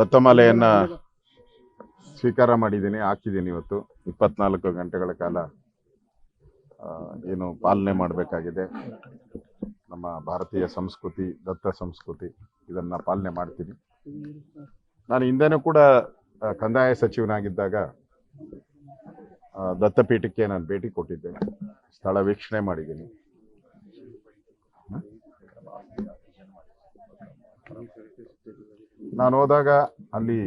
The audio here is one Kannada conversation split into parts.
ದತ್ತಮಾಲೆಯನ್ನ ಸ್ವೀಕಾರ ಮಾಡಿದ್ದೀನಿ, ಹಾಕಿದ್ದೀನಿ ಇವತ್ತು. ಇಪ್ಪತ್ನಾಲ್ಕು ಗಂಟೆಗಳ ಕಾಲ ಏನು ಪಾಲನೆ ಮಾಡಬೇಕಾಗಿದೆ. ನಮ್ಮ ಭಾರತೀಯ ಸಂಸ್ಕೃತಿ, ದತ್ತ ಸಂಸ್ಕೃತಿ, ಇದನ್ನು ಪಾಲನೆ ಮಾಡ್ತೀನಿ. ನಾನು ಹಿಂದೆನೂ ಕೂಡ ಕಂದಾಯ ಸಚಿವನಾಗಿದ್ದಾಗ ದತ್ತಪೀಠಕ್ಕೆ ನಾನು ಭೇಟಿ ಕೊಟ್ಟಿದ್ದೆ ಸ್ಥಳ ವೀಕ್ಷಣೆ ಮಾಡಿದ್ದೀನಿ. ನಾನು ಹೋದಾಗ ಅಲ್ಲಿ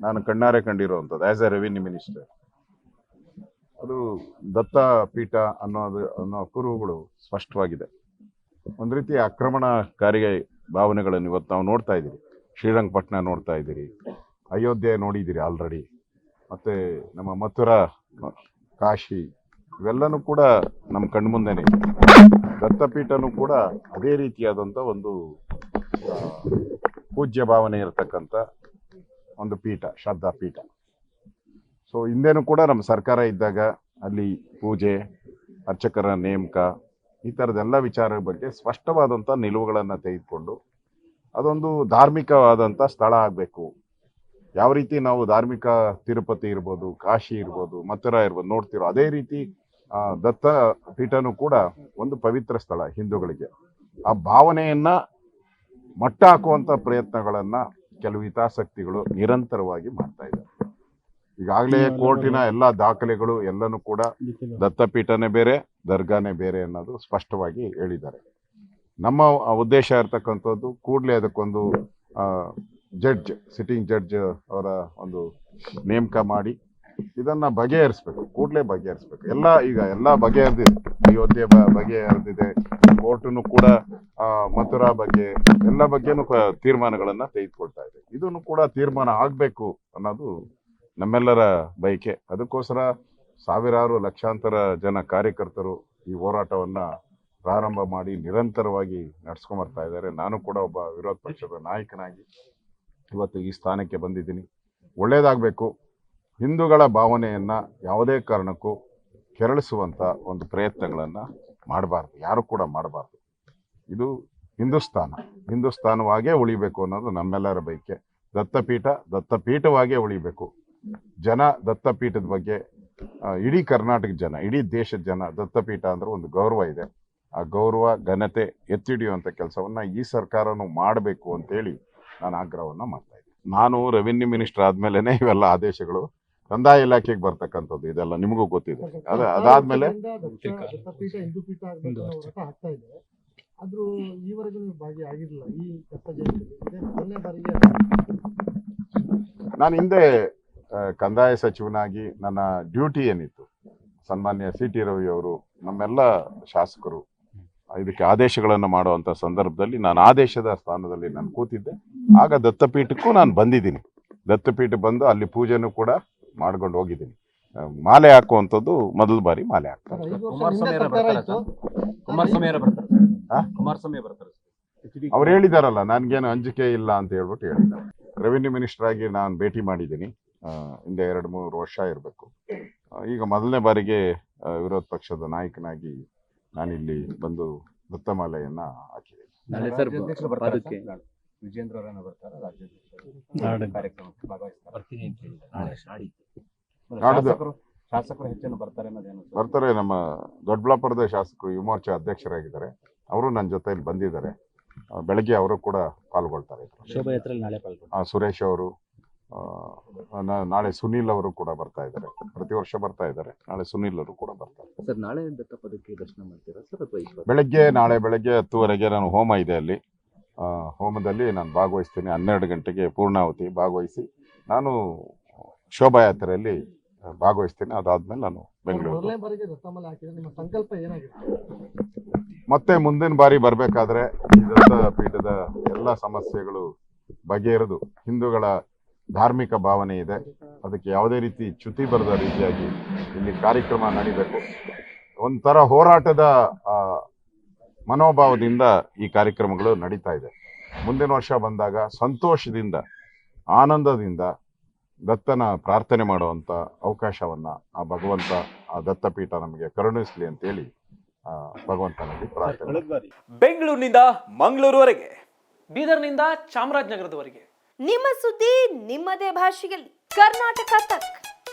ನಾನು ಕಣ್ಣಾರೆ ಕಂಡಿರುವಂಥದ್ದು ಆಸ್ ಎ ರೆವಿನ್ಯೂ ಮಿನಿಸ್ಟರ್ ಅದು ದತ್ತ ಪೀಠ ಅನ್ನೋದು ಅನ್ನೋ ಕುರುಹುಗಳು ಸ್ಪಷ್ಟವಾಗಿದೆ. ಒಂದು ರೀತಿ ಆಕ್ರಮಣಕಾರಿ ಭಾವನೆಗಳನ್ನು ಇವತ್ತು ನಾವು ನೋಡ್ತಾ ಇದ್ದೀರಿ. ಶ್ರೀರಂಗಪಟ್ಟಣ ನೋಡ್ತಾ ಇದ್ದೀರಿ. ಅಯೋಧ್ಯೆ ನೋಡಿದ್ದೀರಿ ಆಲ್ರೆಡಿ ಮತ್ತೆ ನಮ್ಮ ಮಥುರಾ, ಕಾಶಿ, ಇವೆಲ್ಲನೂ ಕೂಡ ನಮ್ಮ ಕಣ್ಮುಂದೆನೆ. ದತ್ತಪೀಠನೂ ಕೂಡ ಅದೇ ರೀತಿಯಾದಂಥ ಒಂದು ಪೂಜ್ಯ ಭಾವನೆ ಇರತಕ್ಕಂಥ ಒಂದು ಪೀಠ, ಶ್ರದ್ಧಾ ಪೀಠ. ಸೊ ಹಿಂದೆನೂ ಕೂಡ ನಮ್ಮ ಸರ್ಕಾರ ಇದ್ದಾಗ ಅಲ್ಲಿ ಪೂಜೆ, ಅರ್ಚಕರ ನೇಮಕ, ಈ ಥರದೆಲ್ಲ ವಿಚಾರದ ಬಗ್ಗೆ ಸ್ಪಷ್ಟವಾದಂಥ ನಿಲುವುಗಳನ್ನು ತೆಗೆದುಕೊಂಡು ಅದೊಂದು ಧಾರ್ಮಿಕವಾದಂಥ ಸ್ಥಳ ಆಗಬೇಕು. ಯಾವ ರೀತಿ ನಾವು ಧಾರ್ಮಿಕ ತಿರುಪತಿ ಇರ್ಬೋದು, ಕಾಶಿ ಇರ್ಬೋದು, ಮಥುರಾ ಇರ್ಬೋದು ನೋಡ್ತಿರೋ ಅದೇ ರೀತಿ ದತ್ತ ಪೀಠನೂ ಕೂಡ ಒಂದು ಪವಿತ್ರ ಸ್ಥಳ ಹಿಂದೂಗಳಿಗೆ. ಆ ಭಾವನೆಯನ್ನ ಮಟ್ಟ ಹಾಕುವಂತ ಪ್ರಯತ್ನಗಳನ್ನ ಕೆಲವು ಹಿತಾಸಕ್ತಿಗಳು ನಿರಂತರವಾಗಿ ಮಾಡ್ತಾ ಇದ್ದಾರೆ. ಈಗಾಗಲೇ ಕೋರ್ಟಿನ ಎಲ್ಲ ದಾಖಲೆಗಳು ಎಲ್ಲನೂ ಕೂಡ ದತ್ತಪೀಠನೇ ಬೇರೆ ದರ್ಗಾನೇ ಬೇರೆ ಅನ್ನೋದು ಸ್ಪಷ್ಟವಾಗಿ ಹೇಳಿದ್ದಾರೆ. ನಮ್ಮ ಉದ್ದೇಶ ಇರ್ತಕ್ಕಂಥದ್ದು ಕೂಡಲೇ ಅದಕ್ಕೊಂದು ಜಡ್ಜ್ ಸಿಟ್ಟಿಂಗ್ ಜಡ್ಜ್ ಅವರ ಒಂದು ನೇಮಕ ಮಾಡಿ ಇದನ್ನ ಬಗೆಹರಿಸ್ಬೇಕು ಕೂಡಲೇ ಬಗೆಹರಿಸ್ಬೇಕು. ಎಲ್ಲ ಈಗ ಎಲ್ಲ ಬಗೆಹರಿದಿದೆ. ಅಯೋಧ್ಯೆ ಬಗೆಹರಿದಿದೆ. ಕೋರ್ಟನ್ನು ಕೂಡ ಮಥುರಾ ಬಗ್ಗೆ ಎಲ್ಲ ಬಗ್ಗೆನೂ ತೀರ್ಮಾನಗಳನ್ನ ತೆಗೆದುಕೊಳ್ತಾ ಇದೆ. ಇದನ್ನು ಕೂಡ ತೀರ್ಮಾನ ಆಗ್ಬೇಕು ಅನ್ನೋದು ನಮ್ಮೆಲ್ಲರ ಬಯಕೆ. ಅದಕ್ಕೋಸ್ಕರ ಸಾವಿರಾರು ಲಕ್ಷಾಂತರ ಜನ ಕಾರ್ಯಕರ್ತರು ಈ ಹೋರಾಟವನ್ನ ಪ್ರಾರಂಭ ಮಾಡಿ ನಿರಂತರವಾಗಿ ನಡ್ಸ್ಕೊಂಡ್ ಬರ್ತಾ ಇದ್ದಾರೆ. ನಾನು ಕೂಡ ಒಬ್ಬ ವಿರೋಧ ಪಕ್ಷದ ನಾಯಕನಾಗಿ ಇವತ್ತು ಈ ಸ್ಥಾನಕ್ಕೆ ಬಂದಿದ್ದೀನಿ. ಒಳ್ಳೇದಾಗಬೇಕು. ಹಿಂದೂಗಳ ಭಾವನೆಯನ್ನ ಯಾವುದೇ ಕಾರಣಕ್ಕೂ ಕೆರಳಿಸುವಂತ ಒಂದು ಪ್ರಯತ್ನಗಳನ್ನ ಮಾಡಬಾರ್ದು. ಯಾರು ಕೂಡ ಮಾಡಬಾರ್ದು. ಇದು ಹಿಂದೂಸ್ತಾನ. ಹಿಂದೂಸ್ತಾನವಾಗೇ ಉಳಿಬೇಕು ಅನ್ನೋದು ನಮ್ಮೆಲ್ಲರ ಬಯಕೆ. ದತ್ತಪೀಠ ದತ್ತಪೀಠವಾಗೇ ಉಳಿಬೇಕು. ಜನ ದತ್ತಪೀಠದ ಬಗ್ಗೆ ಇಡೀ ಕರ್ನಾಟಕ ಜನ ಇಡೀ ದೇಶದ ಜನ ದತ್ತಪೀಠ ಅಂದ್ರೆ ಒಂದು ಗೌರವ ಇದೆ. ಆ ಗೌರವ ಘನತೆ ಎತ್ತಿಡಿಯುವಂತ ಕೆಲಸವನ್ನ ಈ ಸರ್ಕಾರನು ಮಾಡಬೇಕು ಅಂತೇಳಿ ನಾನು ಆಗ್ರಹವನ್ನ ಮಾಡ್ತಾ ಇದ್ದೀನಿ. ನಾನು ರೆವಿನ್ಯೂ ಮಿನಿಸ್ಟರ್ ಆದ್ಮೇಲೆನೆ ಇವೆಲ್ಲ ಆದೇಶಗಳು ಕಂದಾಯ ಇಲಾಖೆಗೆ ಬರ್ತಕ್ಕಂಥದ್ದು ಇದೆಲ್ಲ ನಿಮಗೂ ಗೊತ್ತಿದೆ. ಅದ ಅದಾದ್ಮೇಲೆ ಆದ್ರೂ ಈವರೆಗೂ ನೀವು ಭಾಗಿಯಾಗಿರಲಿಲ್ಲ ಈ ದತ್ತ ಜಯಂತಿಯಲ್ಲಿ. ಇದೇ ಮೊದಲನೇ ಬಾರಿಗೆ ನಾನು ಹಿಂದೆ ಕಂದಾಯ ಸಚಿವನಾಗಿ ನನ್ನ ಡ್ಯೂಟಿ ಏನಿತ್ತು ಸನ್ಮಾನ್ಯ ಸಿ ಟಿ ರವಿ ಅವರು ನಮ್ಮೆಲ್ಲ ಶಾಸಕರು ಇದಕ್ಕೆ ಆದೇಶಗಳನ್ನು ಮಾಡುವಂತ ಸಂದರ್ಭದಲ್ಲಿ ನಾನು ಆದೇಶದ ಸ್ಥಾನದಲ್ಲಿ ನಾನು ಕೂತಿದ್ದೆ. ಆಗ ದತ್ತಪೀಠಕ್ಕೂ ನಾನು ಬಂದಿದ್ದೀನಿ. ದತ್ತಪೀಠ ಬಂದು ಅಲ್ಲಿ ಪೂಜೆನೂ ಕೂಡ ಮಾಡ್ಕೊಂಡು ಹೋಗಿದ್ದೀನಿ. ಮಾಲೆ ಹಾಕುವಂಥದ್ದು ಮೊದಲ ಬಾರಿ ಮಾಲೆ ಹಾಕ್ತಾರೆ. ಕುಮಾರಸ್ವಾಮಿ ಬರ್ತಾರೆ ಅವರೇ ಹೇಳಿದಾರಲ್ಲ ನನ್ಗೇನು ಅಂಜಿಕೆ ಇಲ್ಲ ಅಂತ ಹೇಳ್ಬಿಟ್ಟು ಹೇಳಿದ್ದಾರೆ ರೆವಿನ್ಯೂ ಮಿನಿಸ್ಟರ್ ಆಗಿ ನಾನು ಭೇಟಿ ಮಾಡಿದ್ದೀನಿ. ಹಿಂದೆ ಎರಡು ಮೂರು ವರ್ಷ ಇರಬೇಕು. ಈಗ ಮೊದಲನೇ ಬಾರಿಗೆ ವಿರೋಧ ಪಕ್ಷದ ನಾಯಕನಾಗಿ ನಾನಿಲ್ಲಿ ಬಂದು ವೃತ್ತಮಾಲೆಯನ್ನ ಹಾಕಿದ್ದೀನಿ. ವಿಜೇಂದ್ರ ಅವರನ್ನ ಬರ್ತಾರೆ? ರಾಜ್ಯಾಧ್ಯಕ್ಷರು ನಾಳೆ. ಕಾರ್ಯಕ್ರಮಕ್ಕೆ ಭಾಗವಹಿಸ್ತಾರೆ. ಬರ್ತೀನಿ ಅಂತ ಹೇಳಿದ್ದಾರೆ. ನಾಳೆ. ಶಾಸಕರು ಶಾಸಕರು ಹೆಚ್ಚಿನ ಬರ್ತಾರೆ ಅನ್ನೋದೇನು ಸರ್? ಬರ್ತಾರೆ ನಮ್ಮ ದೊಡ್ಡಬಳ್ಳಾಪುರದ ಶಾಸಕರು ಯುವ ಮೋರ್ಚಾ ಅಧ್ಯಕ್ಷರಾಗಿದ್ದಾರೆ. ಅವರು ನನ್ನ ಜೊತೆಯಲ್ಲಿ ಬಂದಿದ್ದಾರೆ. ಬೆಳಗ್ಗೆ ಅವರು ಕೂಡ ಪಾಲ್ಗೊಳ್ತಾರೆ ಶೋಭಾಯಾತ್ರೆಯಲ್ಲಿ ನಾಳೆ ಸುರೇಶ್ ಅವರು ನಾಳೆ ಸುನೀಲ್ ಅವರು ಕೂಡ ಬರ್ತಾ ಇದ್ದಾರೆ. ಪ್ರತಿ ವರ್ಷ ಬರ್ತಾ ಇದ್ದಾರೆ. ನಾಳೆ ಸುನೀಲ್ ಅವರು ಕೂಡ ಬರ್ತಾರೆ. ಸರ್ ನಾಳೆ ದತ್ತಪದಕ್ಕೆ ದರ್ಶನ ಮಾಡ್ತೀರಾ ಸರ್ ಅಥವಾ ಬೆಳಗ್ಗೆ ನಾಳೆ ಬೆಳಗ್ಗೆ ಹತ್ತುವರೆಗೆ ನಾನು ಹೋಮ ಇದೆ ಅಲ್ಲಿ. ಹೋಮದಲ್ಲಿ ನಾನು ಭಾಗವಹಿಸ್ತೀನಿ. ಹನ್ನೆರಡು ಗಂಟೆಗೆ ಪೂರ್ಣಾವತಿ ಭಾಗವಹಿಸಿ ನಾನು ಶೋಭಾಯಾತ್ರೆಯಲ್ಲಿ ಭಾಗವಹಿಸ್ತೀನಿ. ಅದಾದ್ಮೇಲೆ ನಾನು ಬೆಂಗಳೂರು ಮತ್ತೆ ಮುಂದಿನ ಬಾರಿ ಬರಬೇಕಾದ್ರೆ ದತ್ತ ಪೀಠದ ಎಲ್ಲ ಸಮಸ್ಯೆಗಳು ಬಗೆಹರಿದು ಹಿಂದೂಗಳ ಧಾರ್ಮಿಕ ಭಾವನೆ ಇದೆ. ಅದಕ್ಕೆ ಯಾವುದೇ ರೀತಿ ಚ್ಯುತಿ ಬರದ ರೀತಿಯಾಗಿ ಇಲ್ಲಿ ಕಾರ್ಯಕ್ರಮ ನಡೀಬೇಕು. ಒಂಥರ ಹೋರಾಟದ ಮನೋಭಾವದಿಂದ ಈ ಕಾರ್ಯಕ್ರಮಗಳು ನಡೀತಾ ಇದೆ. ಮುಂದಿನ ವರ್ಷ ಬಂದಾಗ ಸಂತೋಷದಿಂದ ಆನಂದದಿಂದ ದತ್ತನ ಪ್ರಾರ್ಥನೆ ಮಾಡುವಂತ ಅವಕಾಶವನ್ನ ಆ ಭಗವಂತ ಆ ದತ್ತಪೀಠ ನಮಗೆ ಕರುಣಿಸ್ಲಿ ಅಂತೇಳಿ ಆ, ಭಗವಂತನಲ್ಲಿ ಪ್ರಾರ್ಥನೆ ಬೆಂಗಳೂರಿನಿಂದ ಮಂಗಳೂರುವರೆಗೆ ಬೀದರ್ನಿಂದ ಚಾಮರಾಜನಗರದವರೆಗೆ. ನಿಮ್ಮ ಸುದ್ದಿ ನಿಮ್ಮದೇ ಭಾಷೆಯಲ್ಲಿ. ಕರ್ನಾಟಕ ತಕ್.